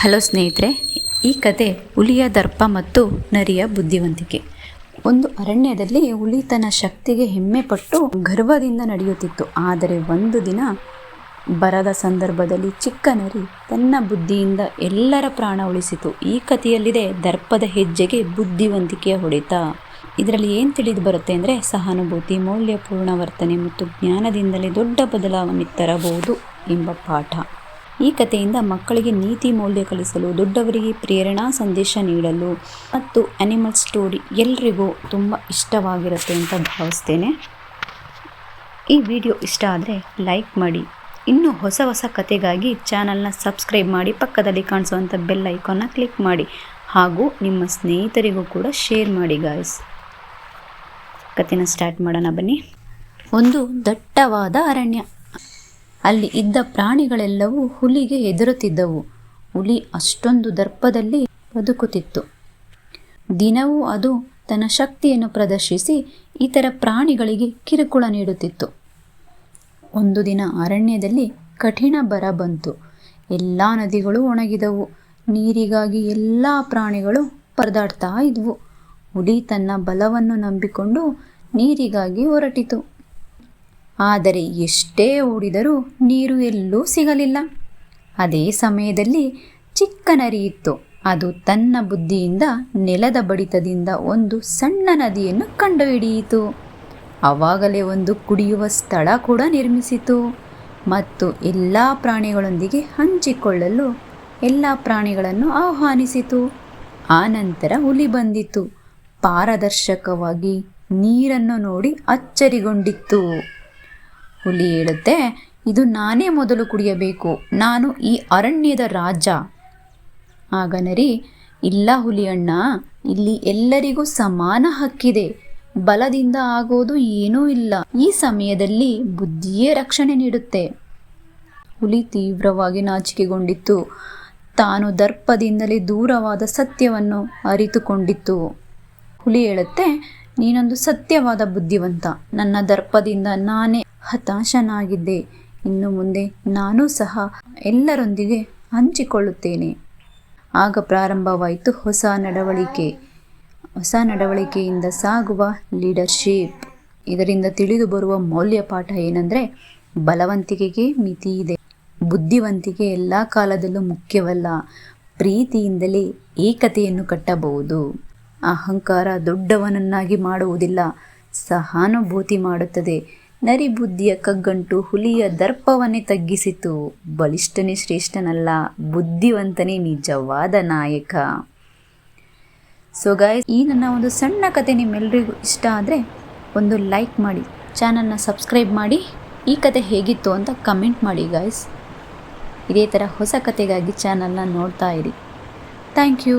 Hello ಸ್ನೇಹಿತರೆ, ಈ ಕತೆ ಹುಲಿಯ ದರ್ಪ ಮತ್ತು ನರಿಯ ಬುದ್ಧಿವಂತಿಕೆ. ಒಂದು ಅರಣ್ಯದಲ್ಲಿ ಹುಲಿ ತನ್ನ ಶಕ್ತಿಗೆ ಹೆಮ್ಮೆ ಪಟ್ಟು ಗರ್ವದಿಂದ ನಡೆಯುತ್ತಿತ್ತು. ಆದರೆ ಒಂದು ದಿನ ಬರದ ಸಂದರ್ಭದಲ್ಲಿ ಚಿಕ್ಕ ನರಿ ತನ್ನ ಬುದ್ಧಿಯಿಂದ ಎಲ್ಲರ ಪ್ರಾಣ ಉಳಿಸಿತು. ಈ ಕಥೆಯಲ್ಲಿದೆ ದರ್ಪದ ಹೆಜ್ಜೆಗೆ ಬುದ್ಧಿವಂತಿಕೆಯ ಹೊಡೆತ. ಇದರಲ್ಲಿ ಏನು ತಿಳಿದು ಬರುತ್ತೆ ಅಂದರೆ ಸಹಾನುಭೂತಿ, ಮೌಲ್ಯಪೂರ್ಣ ವರ್ತನೆ ಮತ್ತು ಜ್ಞಾನದಿಂದಲೇ ದೊಡ್ಡ ಬದಲಾವಣೆ ತರಬಹುದು ಎಂಬ ಪಾಠ. ಈ ಕಥೆಯಿಂದ ಮಕ್ಕಳಿಗೆ ನೀತಿ ಮೌಲ್ಯ ಕಲಿಸಲು, ದೊಡ್ಡವರಿಗೆ ಪ್ರೇರಣಾ ಸಂದೇಶ ನೀಡಲು ಮತ್ತು ಅನಿಮಲ್ ಸ್ಟೋರಿ ಎಲ್ರಿಗೂ ತುಂಬ ಇಷ್ಟವಾಗಿರುತ್ತೆ ಅಂತ ಭಾವಿಸ್ತೇನೆ. ಈ ವಿಡಿಯೋ ಇಷ್ಟ ಆದರೆ ಲೈಕ್ ಮಾಡಿ. ಇನ್ನೂ ಹೊಸ ಹೊಸ ಕಥೆಗಾಗಿ ಚಾನಲ್ನ ಸಬ್ಸ್ಕ್ರೈಬ್ ಮಾಡಿ, ಪಕ್ಕದಲ್ಲಿ ಕಾಣಿಸುವಂಥ ಬೆಲ್ ಐಕಾನ್ನ ಕ್ಲಿಕ್ ಮಾಡಿ ಹಾಗೂ ನಿಮ್ಮ ಸ್ನೇಹಿತರಿಗೂ ಕೂಡ ಶೇರ್ ಮಾಡಿ ಗಾಯ್ಸ್ ಕತೆನ ಸ್ಟಾರ್ಟ್ ಮಾಡೋಣ ಬನ್ನಿ. ಒಂದು ದಟ್ಟವಾದ ಅರಣ್ಯ. ಅಲ್ಲಿ ಇದ್ದ ಪ್ರಾಣಿಗಳೆಲ್ಲವೂ ಹುಲಿಗೆ ಹೆದರುತ್ತಿದ್ದವು. ಹುಲಿ ಅಷ್ಟೊಂದು ದರ್ಪದಲ್ಲಿ ಬದುಕುತ್ತಿತ್ತು. ದಿನವೂ ಅದು ತನ್ನ ಶಕ್ತಿಯನ್ನು ಪ್ರದರ್ಶಿಸಿ ಇತರ ಪ್ರಾಣಿಗಳಿಗೆ ಕಿರುಕುಳ ನೀಡುತ್ತಿತ್ತು. ಒಂದು ದಿನ ಅರಣ್ಯದಲ್ಲಿ ಕಠಿಣ ಬರ ಬಂತು. ಎಲ್ಲ ನದಿಗಳು ಒಣಗಿದವು. ನೀರಿಗಾಗಿ ಎಲ್ಲ ಪ್ರಾಣಿಗಳು ಪರದಾಡ್ತಾ ಇದ್ವು. ಹುಲಿ ತನ್ನ ಬಲವನ್ನು ನಂಬಿಕೊಂಡು ನೀರಿಗಾಗಿ ಹೊರಟಿತು. ಆದರೆ ಎಷ್ಟೇ ಓಡಿದರೂ ನೀರು ಎಲ್ಲೂ ಸಿಗಲಿಲ್ಲ. ಅದೇ ಸಮಯದಲ್ಲಿ ಚಿಕ್ಕ ಇತ್ತು. ಅದು ತನ್ನ ಬುದ್ಧಿಯಿಂದ ನೆಲದ ಬಡಿತದಿಂದ ಒಂದು ಸಣ್ಣ ನದಿಯನ್ನು ಕಂಡುಹಿಡಿಯಿತು. ಆವಾಗಲೇ ಒಂದು ಕುಡಿಯುವ ಸ್ಥಳ ಕೂಡ ನಿರ್ಮಿಸಿತು. ಮತ್ತು ಎಲ್ಲ ಪ್ರಾಣಿಗಳೊಂದಿಗೆ ಹಂಚಿಕೊಳ್ಳಲು ಎಲ್ಲ ಪ್ರಾಣಿಗಳನ್ನು ಆಹ್ವಾನಿಸಿತು. ಆನಂತರ ಹುಲಿ ಬಂದಿತು. ಪಾರದರ್ಶಕವಾಗಿ ನೀರನ್ನು ನೋಡಿ ಅಚ್ಚರಿಗೊಂಡಿತ್ತು. ಹುಲಿ ಹೇಳುತ್ತೆ, ಇದು ನಾನೇ ಮೊದಲು ಕುಡಿಯಬೇಕು. ನಾನು ಈ ಅರಣ್ಯದ ರಾಜ. ಆಗ ನರಿ, ಇಲ್ಲ ಹುಲಿಯಣ್ಣ, ಇಲ್ಲಿ ಎಲ್ಲರಿಗೂ ಸಮಾನ ಹಕ್ಕಿದೆ. ಬಲದಿಂದ ಆಗೋದು ಏನೂ ಇಲ್ಲ. ಈ ಸಮಯದಲ್ಲಿ ಬುದ್ಧಿಯೇ ರಕ್ಷಣೆ ನೀಡುತ್ತೆ. ಹುಲಿ ತೀವ್ರವಾಗಿ ನಾಚಿಕೆಗೊಂಡಿತ್ತು. ತಾನು ದರ್ಪದಿಂದಲೇ ದೂರವಾದ ಸತ್ಯವನ್ನು ಅರಿತುಕೊಂಡಿತ್ತು. ಹುಲಿ ಹೇಳುತ್ತೆ, ನೀನೊಂದು ಸತ್ಯವಾದ ಬುದ್ಧಿವಂತ. ನನ್ನ ದರ್ಪದಿಂದ ನಾನೇ ಹತಾಶನಾಗಿದ್ದೆ. ಇನ್ನು ಮುಂದೆ ನಾನೂ ಸಹ ಎಲ್ಲರೊಂದಿಗೆ ಹಂಚಿಕೊಳ್ಳುತ್ತೇನೆ. ಆಗ ಪ್ರಾರಂಭವಾಯಿತು ಹೊಸ ನಡವಳಿಕೆ. ಹೊಸ ನಡವಳಿಕೆಯಿಂದ ಸಾಗುವ ಲೀಡರ್ಶಿಪ್. ಇದರಿಂದ ತಿಳಿದು ಬರುವ ಮೌಲ್ಯ ಪಾಠ ಏನಂದರೆ, ಬಲವಂತಿಕೆಗೆ ಮಿತಿ ಇದೆ. ಬುದ್ಧಿವಂತಿಕೆ ಎಲ್ಲ ಕಾಲದಲ್ಲೂ ಮುಖ್ಯವಲ್ಲ. ಪ್ರೀತಿಯಿಂದಲೇ ಏಕತೆಯನ್ನು ಕಟ್ಟಬಹುದು. ಅಹಂಕಾರ ದೊಡ್ಡವನನ್ನಾಗಿ ಮಾಡುವುದಿಲ್ಲ. ಸಹಾನುಭೂತಿ ಮಾಡುತ್ತದೆ. ನರಿ ಬುದ್ಧಿಯ ಕಗ್ಗಂಟು ಹುಲಿಯ ದರ್ಪವನ್ನೇ ತಗ್ಗಿಸಿತು. ಬಲಿಷ್ಠನೇ ಶ್ರೇಷ್ಠನಲ್ಲ, ಬುದ್ಧಿವಂತನೇ ನಿಜವಾದ ನಾಯಕ. ಸೊ ಗಾಯ್ಸ್ ಈ ನನ್ನ ಒಂದು ಸಣ್ಣ ಕತೆ ನಿಮ್ಮೆಲ್ಲರಿಗೂ ಇಷ್ಟ ಆದರೆ ಒಂದು ಲೈಕ್ ಮಾಡಿ ಚಾನಲ್ನ ಸಬ್ಸ್ಕ್ರೈಬ್ ಮಾಡಿ. ಈ ಕತೆ ಹೇಗಿತ್ತು ಅಂತ ಕಮೆಂಟ್ ಮಾಡಿ ಗಾಯ್ಸ್ ಇದೇ ಥರ ಹೊಸ ಕತೆಗಾಗಿ ಚಾನಲ್ನ ನೋಡ್ತಾ ಇರಿ. Thank you